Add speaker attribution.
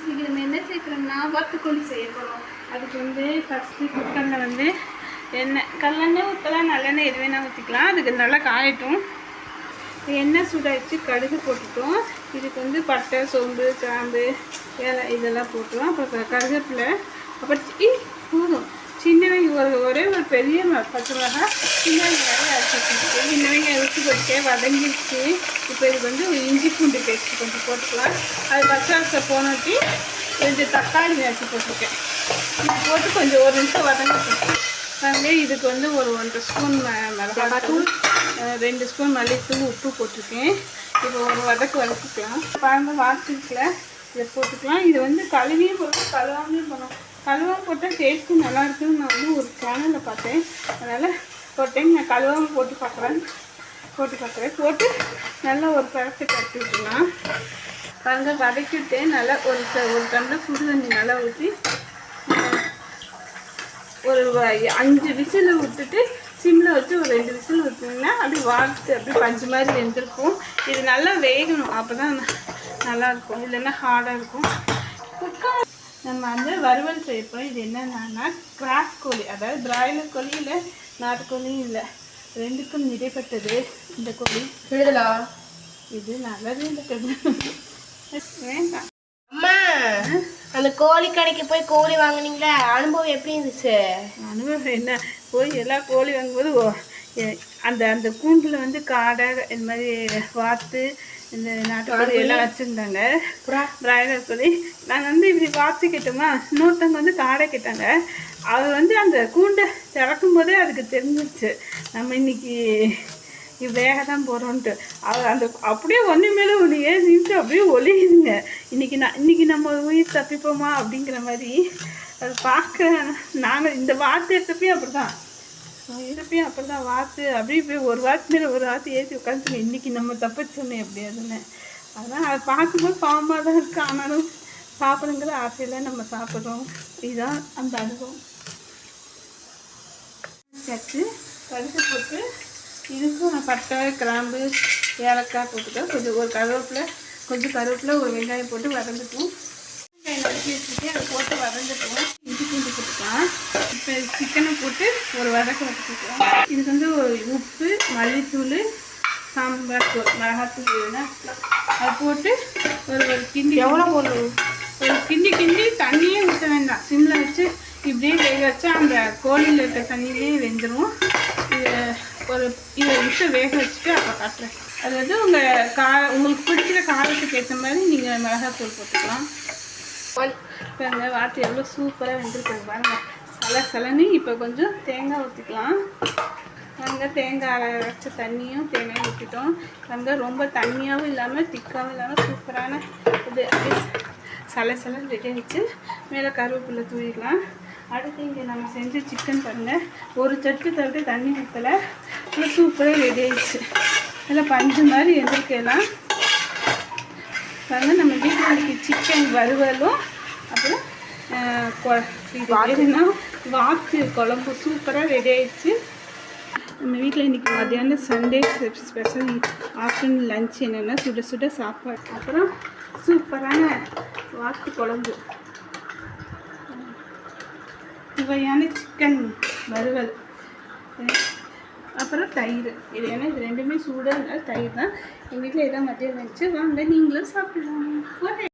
Speaker 1: இன்னைக்கு நம்ம என்ன சேர்க்குறோம்னா வத்துக்கோழி செய்ய போகிறோம் அதுக்கு வந்து ஃபஸ்ட்டு குக்கரில் வந்து எண்ணெய் கல்லெண்ணெய் ஊற்றலாம் நல்லெண்ணெய் எது வேணால் ஊற்றிக்கலாம் அதுக்கு நல்லா காயட்டும். எண்ணெய் சூடாயிடுச்சு கடுகு போட்டுட்டோம். இதுக்கு வந்து பட்டை சோம்பு கிராம்பு ஏலை இதெல்லாம் போட்டுருவோம் அப்புறம் கருவேப்பிலை அப்புறம் போதும். சின்ன வெங்காயம் ஒரு ஒரே ஒரு பெரிய பச்சை மிளகா சின்ன சின்ன வெங்காயம் வதங்கிடுச்சு இப்போ இதுக்கு வந்து ஒரு இஞ்சி பூண்டு பேஸ்ட் கொஞ்சம் போட்டுக்கலாம். அது பச்சை அரிசை போனட்டி கொஞ்சம் தக்காளி நறுக்கி போட்டிருக்கேன். இது போட்டு கொஞ்சம் ஒரு நிமிஷம் வதங்கிட்டு பாருங்க இதுக்கு வந்து ஒரு ஒன்றரை ஸ்பூன் மிளகாத்தூள் ரெண்டு ஸ்பூன் மல்லித்தூள் உப்பு போட்டிருக்கேன். இப்போ ஒரு வதக்கு வதக்கிக்கலாம். பாருங்க வாசிக்கல இதை போட்டுக்கலாம். இது வந்து கழுவியும் போட்டு கழுவாமையும் பண்ணணும் கழுவாம போட்டால் டேஸ்ட்டும் நல்லாயிருக்குன்னு நான் வந்து ஒரு சேனலில் பார்த்தேன். அதனால் ஒரு டைம் நான் கழுவாமல் போட்டு பார்க்குறேன். போட்டு பார்க்குறேன். போட்டு நல்லா ஒரு பழத்தை கட்டி விட்டுலாம் பாருங்க வதக்கிட்டு நல்லா ஒரு ட- ஒரு டம்ளர் சுடு தண்ணி நல்லா ஊற்றி ஒரு அஞ்சு விசில் விட்டுட்டு சிம்மில் வச்சு ஒரு ரெண்டு விசில் விட்டிங்கன்னா அப்படி வார்த்து அப்படி பஞ்சு மாதிரி வெந்திருக்கும். இது நல்லா வேகணும். அப்போ தான் நல்லாயிருக்கும் இல்லைன்னா ஹார்டாக இருக்கும். குக்கர் நம்ம வந்து வறுவல் செய்யப்போம் இது என்னென்னா கிராஸ் கோழி. அதாவது பிராய்லர் கோழி இல்லை நாட்டுக்கோழியும் இல்லை. ரெண்டுக்கும் இடைப்பட்டது இந்த கோழி.
Speaker 2: விடுதலா
Speaker 1: இது நல்லது இருக்குது வேண்டாம்.
Speaker 2: அம்மா அந்த கோழி கடைக்கு போய் கோழி வாங்குனீங்களே அனுபவம் எப்படி இருந்துச்சு?
Speaker 1: அனுபவம் என்ன? போய் எல்லா கோழி வாங்கும்போது அந்த அந்த கூண்டில் வந்து காடை இந்த மாதிரி வாத்து இந்த நாட்டுக்கோழி எல்லாம் வச்சுருந்தாங்க. பிராய்லர் கோழி. நாங்கள் வந்து இப்படி வாத்து கேட்டோமா இன்னொருத்தவங்க வந்து காடை கேட்டாங்க. அவர் வந்து அந்த கூண்டை திறக்கும் போதே அதுக்கு தெரிஞ்சிருச்சு. நம்ம இன்னைக்கு வேக தான் போகிறோன்ட்டு அவர் அந்த அப்படியே ஒன்று மேலே ஒன்று ஏறிட்டு அப்படியே ஒளியுதுங்க. இன்னைக்கு நான் இன்னைக்கு நம்ம உயிர் தப்பிப்போமா அப்படிங்கிற மாதிரி அது பார்க்க நாங்கள் இந்த வாத்து எடுத்தப்பையும் அப்படி தான் இருப்பையும் அப்படி தான் வாத்து அப்படியே போய் ஒரு வாத்து மேலே ஒரு வாத்து ஏற்றி உட்காந்து இன்னைக்கு நம்ம தப்பிச்சோமே எப்படியாதுன்னு அதான் அதை பார்க்கும்போது பாவமாக தான் இருக்குது ஆனாலும் சாப்பிடுங்கிற ஆசையில் நம்ம சாப்பிட்றோம். இதுதான் அந்த அனுபவம். சேர்த்து கடுகு போட்டு இதுக்கும் நான் பட்டை கிராம்பு ஏலக்காய் போட்டுக்க கொஞ்சம் ஒரு கருவேப்பில் கொஞ்சம் கருவேப்பில் ஒரு வெங்காயம் போட்டு வதந்துட்டும் நறுக்கி வச்சுட்டு அதை போட்டு வதந்துட்டும் இஞ்சி பூண்டு போட்டுக்கலாம். இப்போ சிக்கனை போட்டு ஒரு வதக்க வச்சுக்கலாம். இதுக்கு வந்து ஒரு உப்பு மல்லித்தூள் சாம்பார் தூள் மிளகாத்தூள் வேணும்னா அதை போட்டு ஒரு ஒரு கிண்டி
Speaker 2: எவ்வளோ போடணும்?
Speaker 1: ஒரு கிண்டி கிண்டி தண்ணியே ஊற்ற வேண்டாம். சிம்மில் வச்சு இப்படியே வேக வச்சா அந்த கோழியில் இருக்க தண்ணியிலே வெந்துடும் இது ஒரு இருபது நிமிஷம் வேக வச்சுட்டு அப்போ காட்டுறேன். அது வந்து உங்கள் கா உங்களுக்கு பிடிக்கிற காரத்துக்கு ஏற்ற மாதிரி நீங்கள் மிளகாத்தூள் போட்டுக்கலாம். பாருங்க வார்த்தை எவ்வளோ சூப்பராக வெந்திருக்காங்க பாருங்க. சல சலன்னு இப்போ கொஞ்சம் தேங்காய் ஊற்றிக்கலாம் நாங்கள் தேங்காய் அரைச்ச தண்ணியும் தேங்காயும் ஊற்றிட்டோம் நாங்கள் ரொம்ப தண்ணியாகவும் இல்லாமல் திக்காகவும் இல்லாமல் சூப்பரான இது அப்படியே சல சலன்னு ரெடி ஆகிடுச்சு மேலே கருவேப்பிலை தூவிக்கலாம். அடுத்து இங்கே நம்ம செஞ்ச சிக்கன் பாருங்கள் ஒரு சட்டு தவிர தண்ணி ஊற்றலை சூப்பராக ரெடி ஆயிடுச்சு. இதில் பஞ்சு மாதிரி எந்திரிக்கலாம். பாருங்க நம்ம வீட்டில் இன்னைக்கு சிக்கன் வறுவலும் அப்புறம் ஆஹ், கொ- இது எதுனா வாத்து குழம்பு சூப்பராக ரெடி ஆயிடுச்சு. நம்ம வீட்டில் இன்றைக்கி மத்தியானம் சண்டே ஸ்பெஷல் ஆஃப்டர்நூன் லஞ்ச் என்னென்னா சுட சுட சாப்பாடு. அப்புறம் சூப்பரான வாத்து குழம்பு. சுவையான சிக்கன் வறுவல். அப்புறம் தயிர். இது ஏன்னா இது ரெண்டுமே சூடாக இருந்தால் தயிர் தான். எங்கள் வீட்டில் எதாவது மதியம் வச்சு. வாங்க நீங்களும் சாப்பிடலாம். போட்டேன்